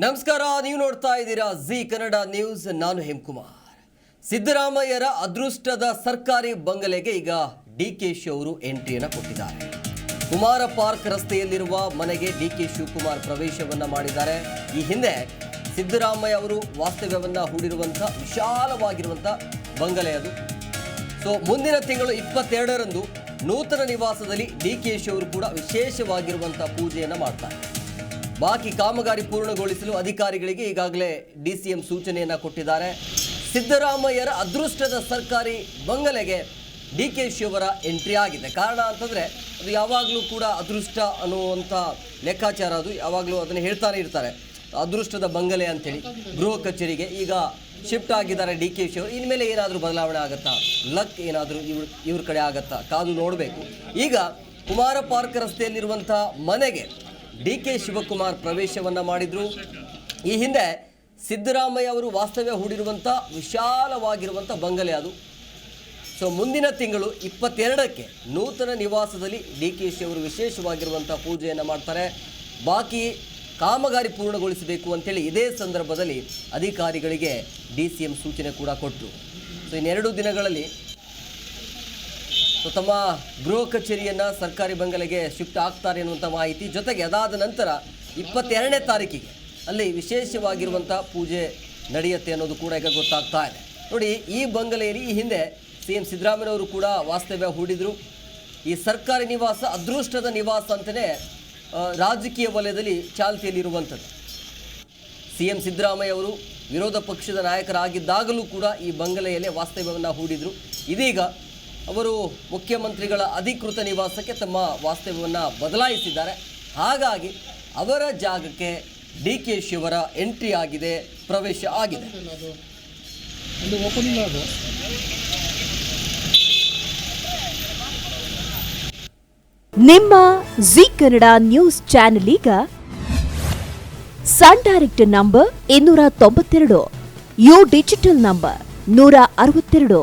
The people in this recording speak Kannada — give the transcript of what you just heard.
ನಮಸ್ಕಾರ, ನೀವು ನೋಡ್ತಾ ಇದ್ದೀರಾ ಜಿ ಕನ್ನಡ ನ್ಯೂಸ್. ನಾನು ಹೇಮಕುಮಾರ್. ಸಿದ್ದರಾಮಯ್ಯರ ಅದೃಷ್ಟದ ಸರ್ಕಾರಿ ಬಂಗಲೆಗೆ ಈಗ ಡಿ ಕೆ ಶಿ ಅವರು ಎಂಟ್ರಿಯನ್ನು ಕೊಟ್ಟಿದ್ದಾರೆ. ಕುಮಾರ ಪಾರ್ಕ್ ರಸ್ತೆಯಲ್ಲಿರುವ ಮನೆಗೆ ಡಿ ಕೆ ಶಿವಕುಮಾರ್ ಪ್ರವೇಶವನ್ನು ಮಾಡಿದ್ದಾರೆ. ಈ ಹಿಂದೆ ಸಿದ್ದರಾಮಯ್ಯ ಅವರು ವಾಸ್ತವ್ಯವನ್ನ ಹೂಡಿರುವಂಥ, ವಿಶಾಲವಾಗಿರುವಂಥ ಬಂಗಲೆ ಅದು. ಸೊ, ಮುಂದಿನ ತಿಂಗಳು ಇಪ್ಪತ್ತೆರಡರಂದು ನೂತನ ನಿವಾಸದಲ್ಲಿ ಡಿ ಕೆ ಶಿ ಅವರು ಕೂಡ ವಿಶೇಷವಾಗಿರುವಂಥ ಪೂಜೆಯನ್ನು ಮಾಡ್ತಾರೆ. ಬಾಕಿ ಕಾಮಗಾರಿ ಪೂರ್ಣಗೊಳಿಸಲು ಅಧಿಕಾರಿಗಳಿಗೆ ಈಗಾಗಲೇ ಡಿ ಸಿ ಎಂ ಸೂಚನೆಯನ್ನು ಕೊಟ್ಟಿದ್ದಾರೆ. ಸಿದ್ದರಾಮಯ್ಯರ ಅದೃಷ್ಟದ ಸರ್ಕಾರಿ ಬಂಗಲೆಗೆ ಡಿ ಕೆ ಶಿವರ ಎಂಟ್ರಿ ಆಗಿದೆ. ಕಾರಣ ಅಂತಂದರೆ ಅದು ಯಾವಾಗಲೂ ಕೂಡ ಅದೃಷ್ಟ ಅನ್ನುವಂಥ ಲೆಕ್ಕಾಚಾರ ಅದು. ಯಾವಾಗಲೂ ಅದನ್ನು ಹೇಳ್ತಾನೆ ಇರ್ತಾರೆ. ಅದೃಷ್ಟದ ಬಂಗಲೆ ಅಂತೇಳಿ ಗೃಹ ಕಚೇರಿಗೆ ಈಗ ಶಿಫ್ಟ್ ಆಗಿದ್ದಾರೆ ಡಿ ಕೆ ಶಿವರು. ಇನ್ಮೇಲೆ ಏನಾದರೂ ಬದಲಾವಣೆ ಆಗುತ್ತಾ? ಲಕ್ ಏನಾದರೂ ಇವ್ರ ಇವ್ರ ಕಡೆ ಆಗುತ್ತಾ? ಕಾದು ನೋಡಬೇಕು. ಈಗ ಕುಮಾರ ಪಾರ್ಕ್ ರಸ್ತೆಯಲ್ಲಿರುವಂಥ ಮನೆಗೆ ಡಿ ಕೆ ಶಿವಕುಮಾರ್ ಪ್ರವೇಶವನ್ನ ಮಾಡಿದ್ರು. ಈ ಹಿಂದೆ ಸಿದ್ದರಾಮಯ್ಯ ಅವರು ವಾಸ್ತವ್ಯ ಹೂಡಿರುವಂಥ ವಿಶಾಲವಾಗಿರುವಂಥ ಬಂಗಲೆ ಅದು. ಸೊ ಮುಂದಿನ ತಿಂಗಳು ಇಪ್ಪತ್ತೆರಡಕ್ಕೆ ನೂತನ ನಿವಾಸದಲ್ಲಿ ಡಿ ಕೆ ಶಿ ಅವರು ವಿಶೇಷವಾಗಿರುವಂಥ ಪೂಜೆಯನ್ನು ಮಾಡ್ತಾರೆ. ಬಾಕಿ ಕಾಮಗಾರಿ ಪೂರ್ಣಗೊಳಿಸಬೇಕು ಅಂತೇಳಿ ಇದೇ ಸಂದರ್ಭದಲ್ಲಿ ಅಧಿಕಾರಿಗಳಿಗೆ ಡಿ ಸಿ ಎಂ ಸೂಚನೆ ಕೂಡ ಕೊಟ್ಟರು ಸೊ ಇನ್ನೆರಡು ದಿನಗಳಲ್ಲಿ ಸೊ ತಮ್ಮ ಗೃಹ ಕಚೇರಿಯನ್ನು ಸರ್ಕಾರಿ ಬಂಗಲೆಗೆ ಶಿಫ್ಟ್ ಆಗ್ತಾರೆ ಅನ್ನುವಂಥ ಮಾಹಿತಿ ಜೊತೆಗೆ ಅದಾದ ನಂತರ ಇಪ್ಪತ್ತೆರಡನೇ ತಾರೀಕಿಗೆ ಅಲ್ಲಿ ವಿಶೇಷವಾಗಿರುವಂಥ ಪೂಜೆ ನಡೆಯುತ್ತೆ ಅನ್ನೋದು ಕೂಡ ಈಗ ಗೊತ್ತಾಗ್ತಾ ಇದೆ. ನೋಡಿ, ಈ ಬಂಗಲೆಯಲ್ಲಿ ಈ ಹಿಂದೆ ಸಿ ಎಂ ಸಿದ್ದರಾಮಯ್ಯನವರು ಕೂಡ ವಾಸ್ತವ್ಯ ಹೂಡಿದರು. ಈ ಸರ್ಕಾರಿ ನಿವಾಸ, ಅದೃಷ್ಟದ ನಿವಾಸ ಅಂತಲೇ ರಾಜಕೀಯ ವಲಯದಲ್ಲಿ ಚಾಲ್ತಿಯಲ್ಲಿರುವಂಥದ್ದು. ಸಿ ಎಂ ಸಿದ್ದರಾಮಯ್ಯ ಅವರು ವಿರೋಧ ಪಕ್ಷದ ನಾಯಕರಾಗಿದ್ದಾಗಲೂ ಕೂಡ ಈ ಬಂಗಲೆಯಲ್ಲೇ ವಾಸ್ತವ್ಯವನ್ನು ಹೂಡಿದರು. ಇದೀಗ ಅವರು ಮುಖ್ಯಮಂತ್ರಿಗಳ ಅಧಿಕೃತ ನಿವಾಸಕ್ಕೆ ತಮ್ಮ ವಾಸ್ತವ್ಯವನ್ನು ಬದಲಾಯಿಸಿದ್ದಾರೆ. ಹಾಗಾಗಿ ಅವರ ಜಾಗಕ್ಕೆ ಡಿ ಕೆ ಶಿವರ ಎಂಟ್ರಿ ಆಗಿದೆ, ಪ್ರವೇಶ ಆಗಿದೆ. ನಿಮ್ಮ ಜಿ ಕನ್ನಡ ನ್ಯೂಸ್ ಚಾನೆಲ್ ಈಗ ಸನ್ ಡೈರೆಕ್ಟ್ ನಂಬರ್ ಇನ್ನೂರ ತೊಂಬತ್ತೆರಡು, ಯು ಡಿಜಿಟಲ್ ನಂಬರ್ ನೂರ ಅರವತ್ತೆರಡು.